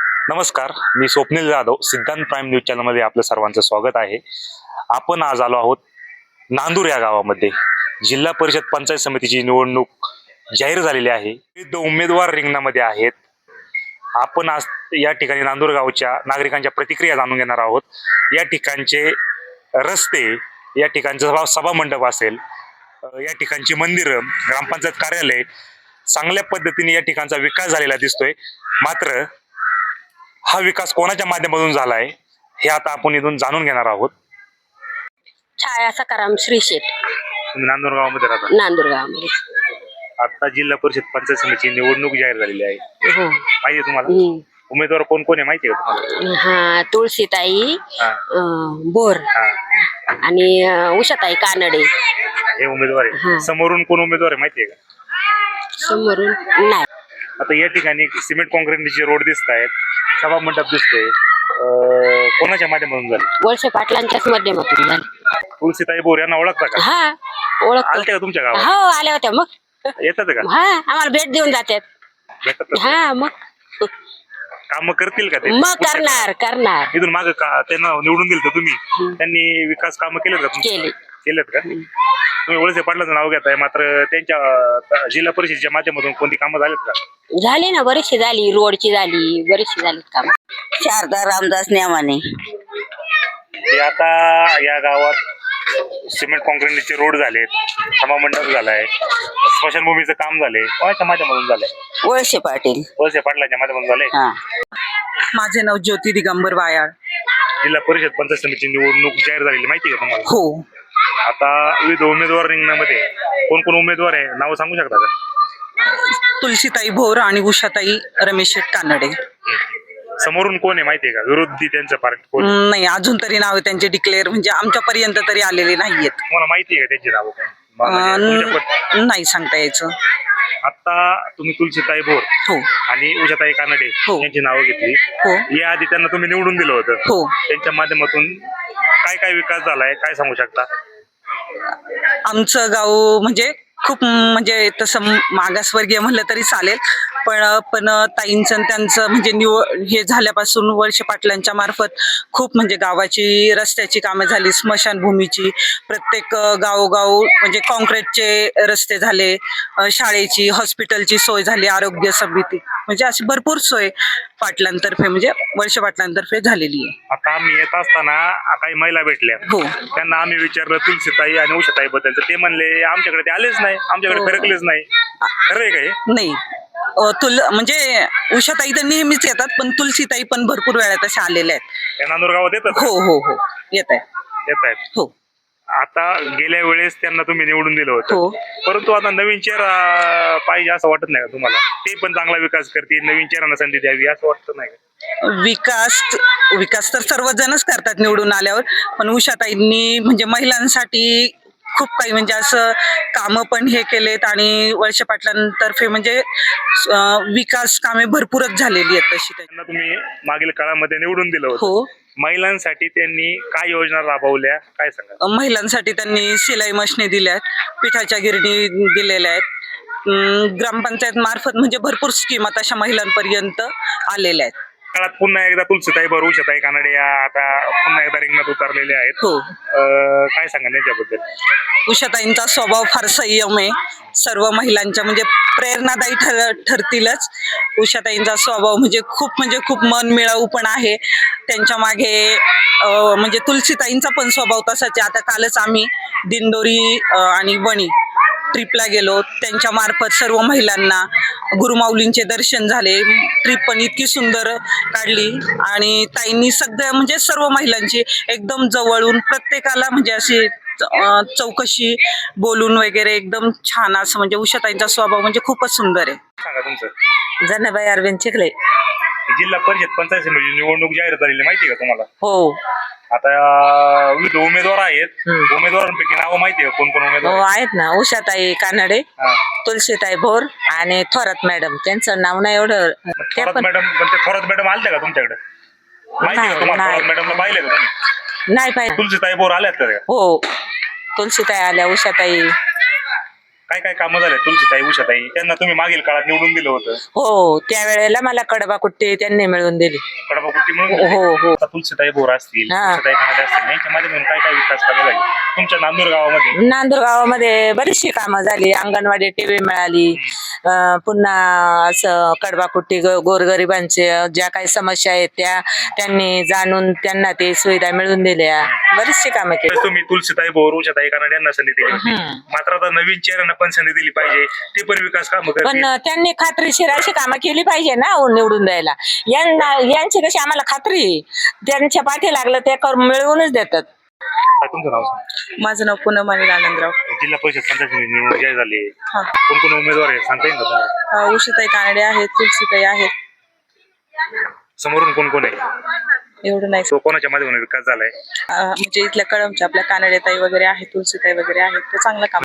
नमस्कार मी स्वप्नील जाधव सिद्धांत prime news चॅनलमध्ये आपलं सर्वांचं स्वागत आहे. आपण आज आलो आहोत नांदूर या गावामध्ये. जिल्हा परिषद पंचायत समितीची निवडणूक जाहीर झालेली आहे. विविध उमेदवार रिंगणामध्ये आहेत. आपण आज या ठिकाणी नांदूर गावच्या नागरिकांच्या प्रतिक्रिया जाणून घेणार आहोत. या ठिकाणचे रस्ते या ठिकाणचं सभा मंडप असेल या ठिकाणची मंदिरं ग्रामपंचायत कार्यालय चांगल्या पद्धतीने या ठिकाणचा विकास झालेला दिसतोय. मात्र हा विकास कोणाच्या माध्यमातून झाला आहे हे आता आपण इथून जाणून घेणार आहोत. छाया सकाराम श्री शेठ. तुम्ही नांदूर गावामध्ये राहता. नांदूर गावामध्ये आता जिल्हा परिषद पंचायत समितीची निवडणूक जाहीर झालेली आहे. हो. माहिती आहे तुम्हाला? हम्म. उमेदवार कोण कोण आहे माहिती आहे का तुम्हाला? हा तुळशीताई हा. अं, बोर हा. आणि अं, उषाताई कानडे. हे उमेदवार आहे. समोरून कोण उमेदवार आहे माहिती आहे का? समोरून नाही. आता या ठिकाणी सिमेंट कॉन्क्रीटचे रोड दिसत आहेत सभा मंडप दिसतोय. कोणाच्या माध्यमातून झाले? वळसे पाटलांच्याच माध्यमातून झाले. तुळशीताई बोर यांना ओळखता का? हा ओळख आलते का तुमच्या गावात? हो आल्या होत्या मग. येतात का? हा आम्हाला भेट देऊन जातात. भेटतात का? हा मग. कामं करतील का ते? मग करणार करणार. इथून माग का त्यांना निवडून दिलं तुम्ही? त्यांनी विकास कामं केलेत का तुमच्या? केले. केलेत का? तुम्ही वळसे पाटलाचं नाव घेताय मात्र त्यांच्या अं, जिल्हा परिषदेच्या माध्यमातून कोणती कामं झालीत का? झाली ना बरीचशी झाली. रोडची झाली बरीचशी झाली काम. शारदा रामदास नेमाने. ते आता या गावात सिमेंट कॉन्क्रीटचे रोड झालेत सभामंडप झालाय स्मशानभूमीचं काम झाले कोणाच्या माध्यमातून झालंय? वळसे पाटील. वळसे पाटलाच्या माध्यमातून झालंय? हा. माझे नाव ज्योती दिगंबर वायाळ. जिल्हा परिषद पंचायत समितीची निवडणूक जाहीर झालेली माहिती आहे का तुम्हाला? हो. आता विविध उमेदवार रिंगणामध्ये कोण कोण उमेदवार आहे नाव सांगू शकता का? तुलसीताई भोर आणि उषाताई रमेश शेठ कानडे. समोरून कोण आहे माहिती आहे का? विरोधी त्यांचं पार्ट कोण आहे? हम्म, नाही अजून तरी नाव त्यांचे डिक्लेअर म्हणजे आमच्यापर्यंत तरी आलेले नाहीयेत. तुम्हाला माहिती आहे का त्यांची नावं कोण? म्हणजे तुमच्या पण- अं, नाही सांगता यायचं. आता तुम्ही तुलसीताई भोर हो. आणि उषाताई कानडे हो. यांची नावं घेतली. हो. या आधी त्यांना तुम्ही निवडून दिलं होतं. हो. त्यांच्या माध्यमातून काय काय विकास झालाय काय सांगू शकता? आमचं गाव म्हणजे खूप म्हणजे तसं मागासवर्गीय म्हणलं तरी चालेल. पण पण ताईंचं त्यांचं म्हणजे निवड हे झाल्यापासून वर्ष पाटलांच्या मार्फत खूप म्हणजे गावाची रस्त्याची कामं झाली स्मशानभूमीची. प्रत्येक गावोगाव म्हणजे कॉन्क्रीटचे रस्ते झाले शाळेची हॉस्पिटलची सोय झाली आरोग्य समिती. म्हणजे अशी भरपूर सोय पाटलांतर्फे म्हणजे वर्ष पाटलांतर्फे झालेली आहे. आता आम्ही येत असताना काही महिला भेटल्या. हो. त्यांना आम्ही विचारलं तुलसीताई आणि उषाताई बद्दल तर ते म्हणले आमच्याकडे ते आलेच नाही. आमच्याकडे हो. फिरकलेच नाही. खरं आहे नाही. तुल म्हणजे उषाताई तर नेहमीच येतात पण तुलसीताई पण भरपूर वेळा तशा आलेल्या आहेत. त्या नांदूर गावात येतात हो हो हो. येत आहे येत आहेत. हो. आता गेल्या वेळेस त्यांना तुम्ही निवडून दिलं होतं. हो. परंतु आता नवीन चेहरा पाहिजे असं वाटत नाही का तुम्हाला? ते पण चांगला विकास करतील नवीन चेहऱ्यांना संधी द्यावी असं वाटतं नाही का? विकास विकास तर सर्वजणच करतात निवडून आल्यावर पण उषाताईंनी म्हणजे महिलांसाठी खूप काही म्हणजे असं कामं पण हे केलेत आणि वर्ष पाटलांतर्फे म्हणजे विकास कामे भरपूरच झालेली आहेत तशी. त्यांना तुम्ही मागील काळामध्ये निवडून दिलं हो. महिलांसाठी त्यांनी काय योजना राबवल्या? काय सांगा महिलांसाठी त्यांनी शिलाई मशनी दिल्यात पिठाच्या गिरणी दिलेल्या आहेत. ग्रामपंचायत मार्फत म्हणजे भरपूर स्कीम तशा महिलांपर्यंत आलेल्या आहेत. काळात पुन्हा एकदा तुलसीताई बरोबर उषाताई कानडे या आता पुन्हा एकदा रिंगणात उतरलेले आहेत. हो. अं, काय सांगा त्यांच्याबद्दल उषाताईंचा स्वभाव फार संयम आहे. सर्व महिलांच्या म्हणजे प्रेरणादायी ठर ठरतीलच. उषाताईंचा स्वभाव म्हणजे खूप म्हणजे खूप मन मिळाऊ पण आहे. त्यांच्या मागे अं, म्हणजे तुलसीताईंचा पण स्वभाव तसाच आहे. आता कालच आम्ही दिंडोरी अं, आणि वणी ट्रिपला गेलो. त्यांच्या मार्फत सर्व महिलांना गुरुमाऊलींचे दर्शन झाले. ट्रिप पण इतकी सुंदर काढली. आणि ताईंनी सगळ्या म्हणजे सर्व महिलांची एकदम जवळून प्रत्येकाला म्हणजे अशी चौकशी बोलून वगैरे एकदम छान असं म्हणजे उषाताईंचा स्वभाव म्हणजे खूपच सुंदर आहे. सांगा तुमचं. जनाबाई अरविंद चिखले. जिल्हा परिषद पंचायत समिती निवडणूक जाहीर झालेली माहिती आहे का तुम्हाला? हो. आता विविध उमेदवार आहेत. उमेदवारांपैकी नावं माहिती आहे कोण कोण हो उमेदवार आहेत? आहेत ना. उषाताई कानडे हा. तुलसीताई भोर आणि थोरात मॅडम. त्यांचं नाव नाही एवढं. त्या थोरात पण मॅडम पण ते थोरात मॅडम आलत्या का तुमच्याकडे? माहिती आहे का नाही, तुम्हाला नाही. थोरात मॅडमला पाहिले का तुम्ही? नाही पाहिजे तुलसीताई बोर आल्यात का त्या? हो. तुलसीताई आल्या उषाताई. काय काय कामं झाले तुलसीताई उषाताई? त्यांना तुम्ही मागील काळात निवडून दिलं होतं. हो त्यावेळेला मला कडबा कुट्टी त्यांनी मिळवून दिली. कडबाकुट्टी म्हणून हो हो. आता तुलसीताई बोर असतील हा. असतील यांच्या माध्यमातून काय काय विकास कामं झाली? तुमच्या नांदूर गावामध्ये नांदूर गावामध्ये बरीचशी कामं झाली अंगणवाडी टीव्ही मिळाली पुन्हा असं कडबाकुट्टी गोरगरिबांचे ज्या काही समस्या आहेत त्या त्यांनी जाणून त्यांना ते सुविधा मिळवून दिल्या. बरीचशी कामं केली. तुम्ही तुलसीताई बोर उषाताई कानडे यांना संधी दिली होती. हम्म. मात्र आता नवीन चेहऱ्यांना पण संधी दिली पाहिजे. ते पण विकास कामं पण करतील त्यांनी खात्रीशीर अशी कामं केली पाहिजे ना निवडून द्यायला. यांना यांची कशी आम्हाला खात्री आहे. त्यांच्या पाठी लागलं ते करून मिळवूनच देतात. काय तुमचं नाव? सांगा. माझं नाव पूनम अनिल आनंदराव जिल्हा परिषद पंचायत समिती निवडणूक जाहीर झाली. हा. कोण कोण उमेदवार आहे? सांगता येईल का तुम्हाला? अ, उषाताई कानडे आहेत तुलसीताई आहेत. समोरून कोण कोण आहे? एवढं नाही. तो कोणाच्या माध्यमातून विकास झालाय? अ, म्हणजे इथल्या कळमच्या आपल्या कानडेताई वगैरे आहेत तुलसीताई वगैरे आहेत. ते चांगलं काम